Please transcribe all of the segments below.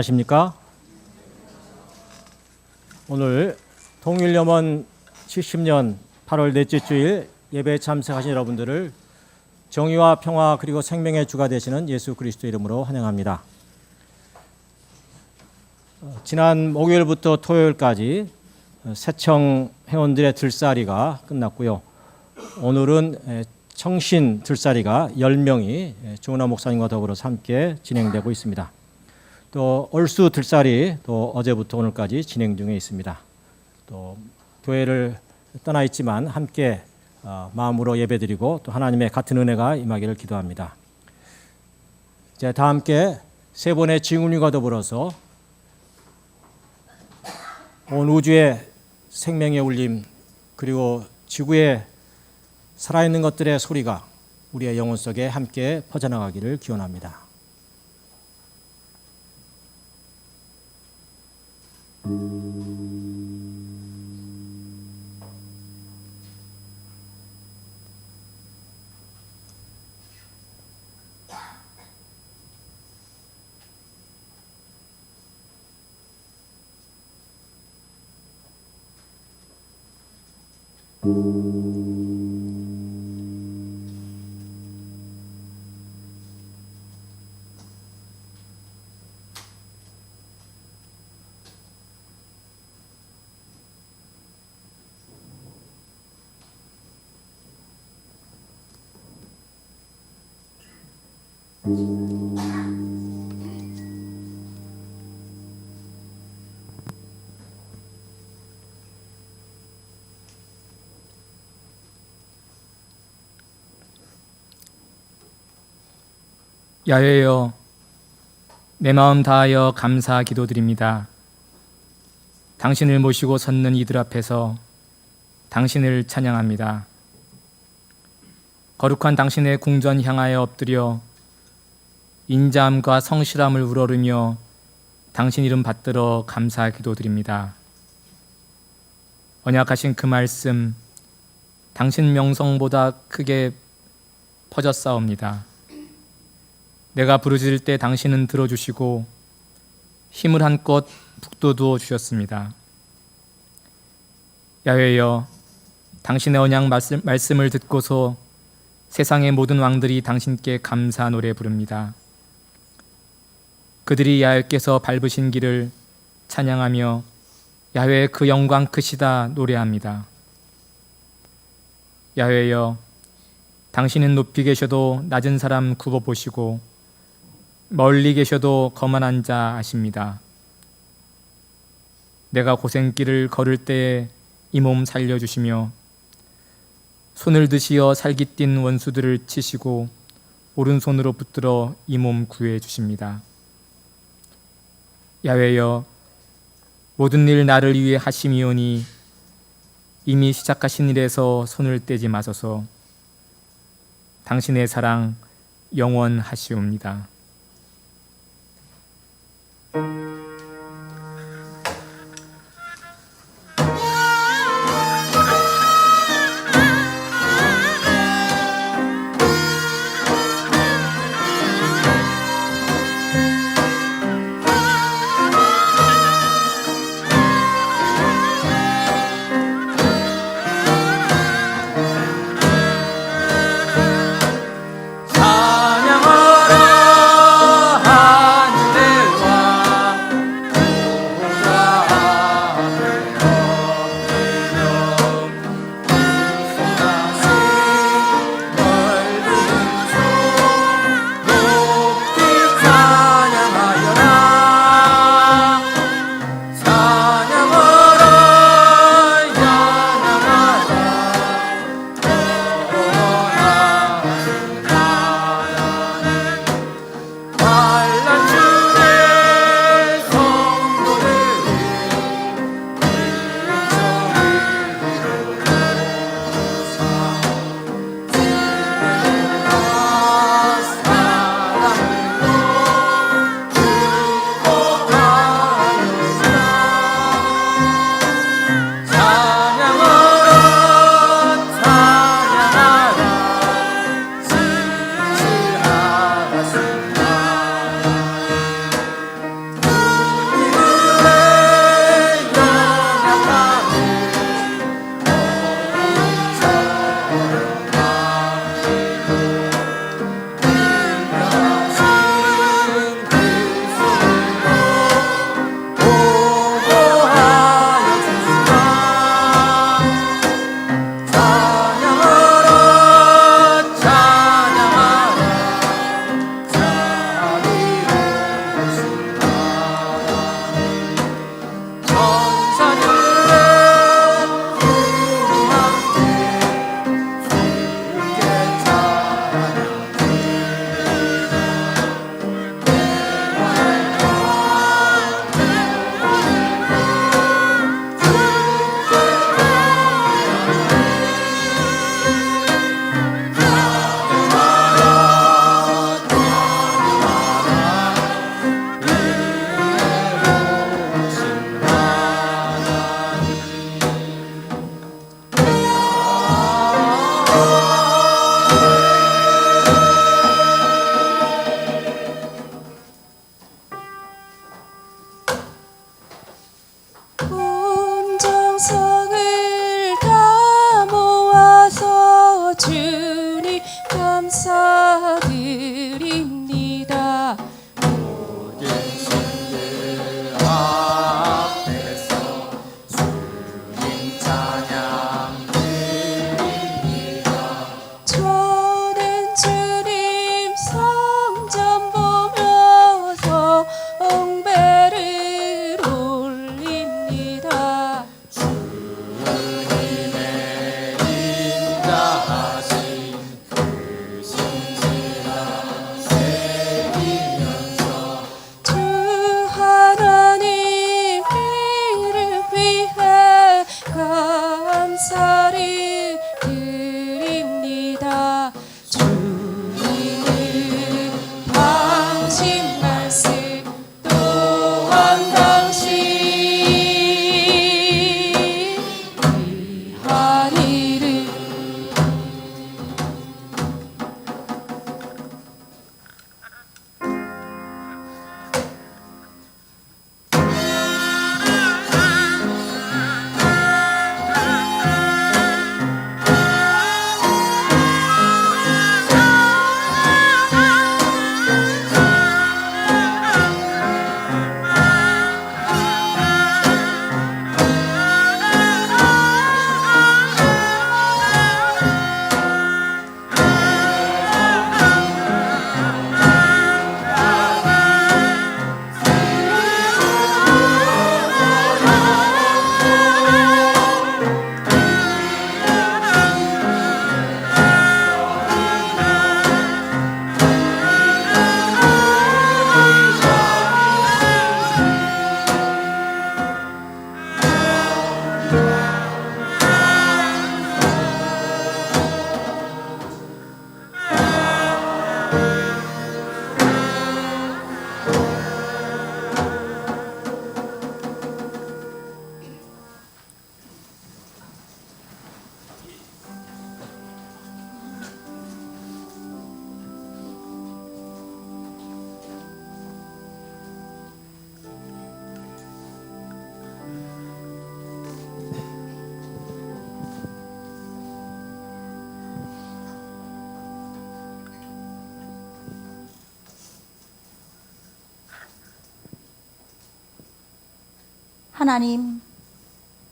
안녕하십니까? 오늘 통일염원 70년 8월 넷째 주일 예배에 참석하신 여러분들을 정의와 평화 그리고 생명의 주가 되시는 예수 그리스도 이름으로 환영합니다. 어, 지난 목요일부터 토요일까지 어, 새청 회원들의 들살이가 끝났고요. 오늘은 에, 청신 들살이가 10명이 조은하 목사님과 더불어 함께 진행되고 있습니다. 또 얼수 들살이 또 어제부터 오늘까지 진행 중에 있습니다. 또 교회를 떠나 있지만 함께 어, 마음으로 예배드리고 또 하나님의 같은 은혜가 임하기를 기도합니다. 이제 다 함께 세 번의 증언과 더불어서 온 우주의 생명의 울림 그리고 지구의 살아있는 것들의 소리가 우리의 영혼 속에 함께 퍼져나가기를 기원합니다. thank you 야훼여 내 마음 다하여 감사 기도드립니다. 당신을 모시고 섰는 이들 앞에서 당신을 찬양합니다. 거룩한 당신의 궁전 향하여 엎드려 인자함과 성실함을 우러르며 당신 이름 받들어 감사 기도드립니다. 언약하신 그 말씀 당신 명성보다 크게 퍼졌사옵니다. 내가 부르짖을 때 당신은 들어주시고 힘을 한껏 북돋워 주셨습니다. 야훼여 당신의 언약 말씀, 말씀을 듣고서 세상의 모든 왕들이 당신께 감사 노래 부릅니다. 그들이 야훼께서 밟으신 길을 찬양하며 야훼의 그 영광 크시다 노래합니다. 야훼여 당신은 높이 계셔도 낮은 사람 굽어 보시고 멀리 계셔도 거만한 자 아십니다. 내가 고생길을 걸을 때에 이 몸 살려 주시며 손을 드시어 살기 띈 원수들을 치시고 오른손으로 붙들어 이 몸 구해 주십니다. 야훼여 모든 일 나를 위해 하심이오니 이미 시작하신 일에서 손을 떼지 마소서 당신의 사랑 영원하시옵니다. 하나님,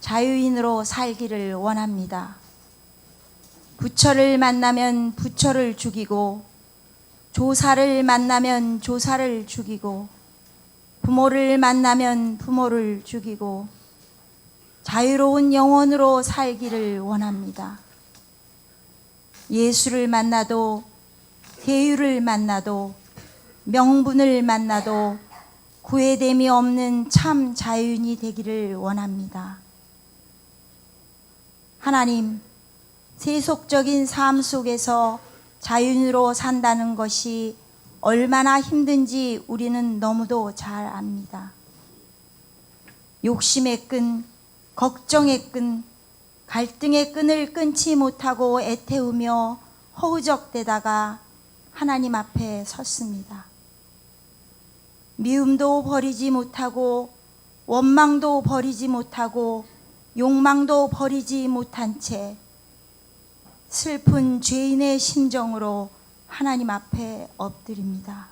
자유인으로 살기를 원합니다. 부처를 만나면 부처를 죽이고, 조사를 만나면 조사를 죽이고, 부모를 만나면 부모를 죽이고, 자유로운 영혼으로 살기를 원합니다. 예수를 만나도, 대유를 만나도, 명분을 만나도, 구애됨이 없는 참 자유인이 되기를 원합니다. 하나님, 세속적인 삶 속에서 자유인으로 산다는 것이 얼마나 힘든지 우리는 너무도 잘 압니다. 욕심의 끈, 걱정의 끈, 갈등의 끈을 끊지 못하고 애태우며 허우적대다가 하나님 앞에 섰습니다. 미움도 버리지 못하고 원망도 버리지 못하고 욕망도 버리지 못한 채 슬픈 죄인의 심정으로 하나님 앞에 엎드립니다.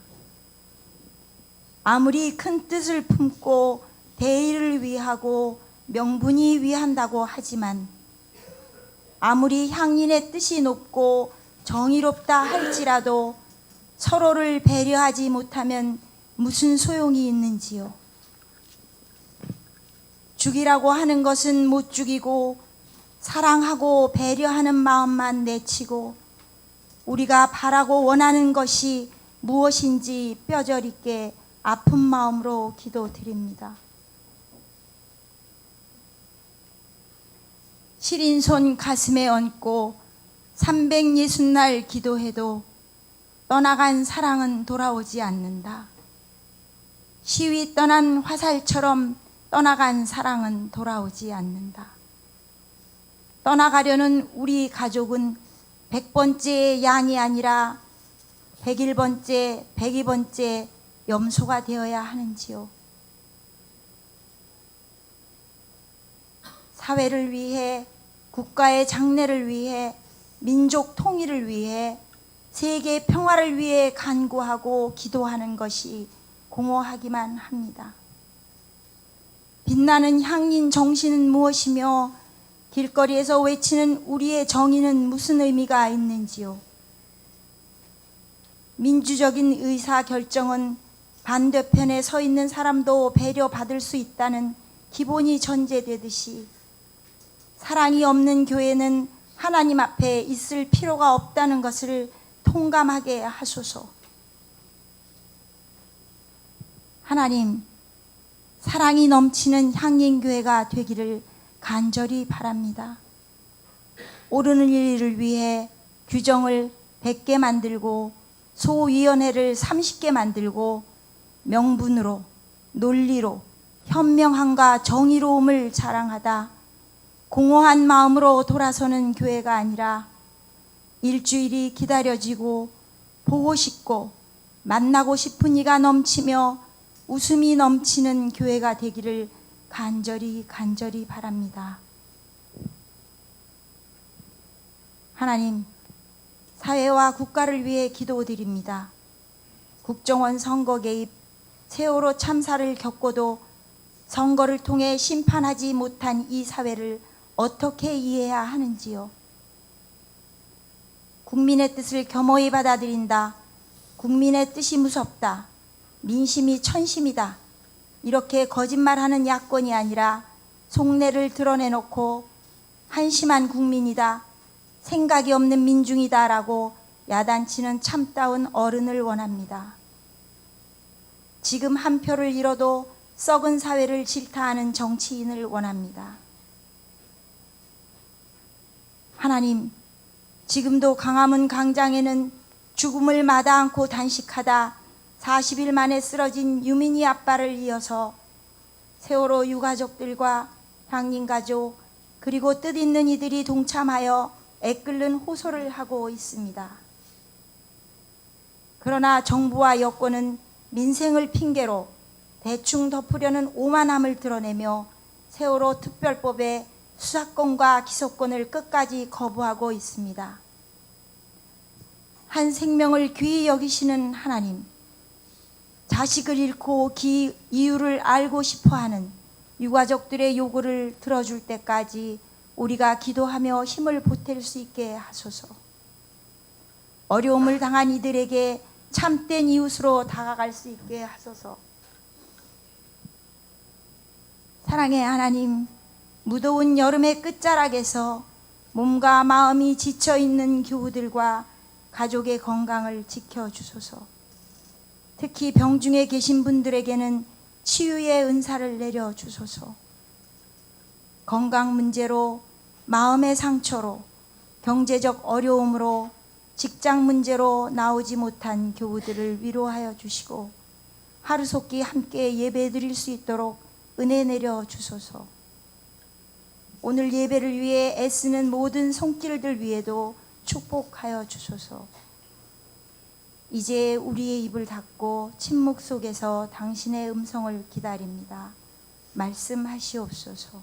아무리 큰 뜻을 품고 대의를 위하고 명분이 위한다고 하지만 아무리 향인의 뜻이 높고 정의롭다 할지라도 서로를 배려하지 못하면 무슨 소용이 있는지요? 죽이라고 하는 것은 못 죽이고 사랑하고 배려하는 마음만 내치고 우리가 바라고 원하는 것이 무엇인지 뼈저리게 아픈 마음으로 기도드립니다. 시린 손 가슴에 얹고 360날 기도해도 떠나간 사랑은 돌아오지 않는다. 시위 떠난 화살처럼 떠나간 사랑은 돌아오지 않는다. 떠나가려는 우리 가족은 백 번째 양이 아니라 백일 번째, 백이 번째 염소가 되어야 하는지요. 사회를 위해, 국가의 장래를 위해, 민족 통일을 위해, 세계 평화를 위해 간구하고 기도하는 것이 공허하기만 합니다. 빛나는 향인 정신은 무엇이며 길거리에서 외치는 우리의 정의는 무슨 의미가 있는지요? 민주적인 의사 결정은 반대편에 서 있는 사람도 배려받을 수 있다는 기본이 전제되듯이 사랑이 없는 교회는 하나님 앞에 있을 필요가 없다는 것을 통감하게 하소서. 하나님, 사랑이 넘치는 향인교회가 되기를 간절히 바랍니다. 오르는 일을 위해 규정을 100개 만들고 소위원회를 30개 만들고 명분으로 논리로 현명함과 정의로움을 자랑하다 공허한 마음으로 돌아서는 교회가 아니라 일주일이 기다려지고 보고 싶고 만나고 싶은 이가 넘치며 웃음이 넘치는 교회가 되기를 간절히 간절히 바랍니다. 하나님, 사회와 국가를 위해 기도드립니다. 국정원 선거 개입, 세월호 참사를 겪고도 선거를 통해 심판하지 못한 이 사회를 어떻게 이해해야 하는지요? 국민의 뜻을 겸허히 받아들인다. 국민의 뜻이 무섭다. 민심이 천심이다. 이렇게 거짓말하는 야권이 아니라 속내를 드러내놓고 한심한 국민이다. 생각이 없는 민중이다라고 야단치는 참다운 어른을 원합니다. 지금 한 표를 잃어도 썩은 사회를 질타하는 정치인을 원합니다. 하나님, 지금도 강화문 광장에는 죽음을 마다 않고 단식하다 40일 만에 쓰러진 유민이 아빠를 이어서 세월호 유가족들과 향린 가족 그리고 뜻 있는 이들이 동참하여 애끓는 호소를 하고 있습니다. 그러나 정부와 여권은 민생을 핑계로 대충 덮으려는 오만함을 드러내며 세월호 특별법에 수사권과 기소권을 끝까지 거부하고 있습니다. 한 생명을 귀히 여기시는 하나님, 자식을 잃고 기 이유를 알고 싶어 하는 유가족들의 요구를 들어줄 때까지 우리가 기도하며 힘을 보탤 수 있게 하소서. 어려움을 당한 이들에게 참된 이웃으로 다가갈 수 있게 하소서. 사랑의 하나님, 무더운 여름의 끝자락에서 몸과 마음이 지쳐 있는 교우들과 가족의 건강을 지켜 주소서. 특히 병중에 계신 분들에게는 치유의 은사를 내려 주소서. 건강 문제로 마음의 상처로 경제적 어려움으로 직장 문제로 나오지 못한 교우들을 위로하여 주시고 하루속히 함께 예배 드릴 수 있도록 은혜 내려 주소서. 오늘 예배를 위해 애쓰는 모든 손길들 위에도 축복하여 주소서. 이제 우리의 입을 닫고 침묵 속에서 당신의 음성을 기다립니다. 말씀하시옵소서.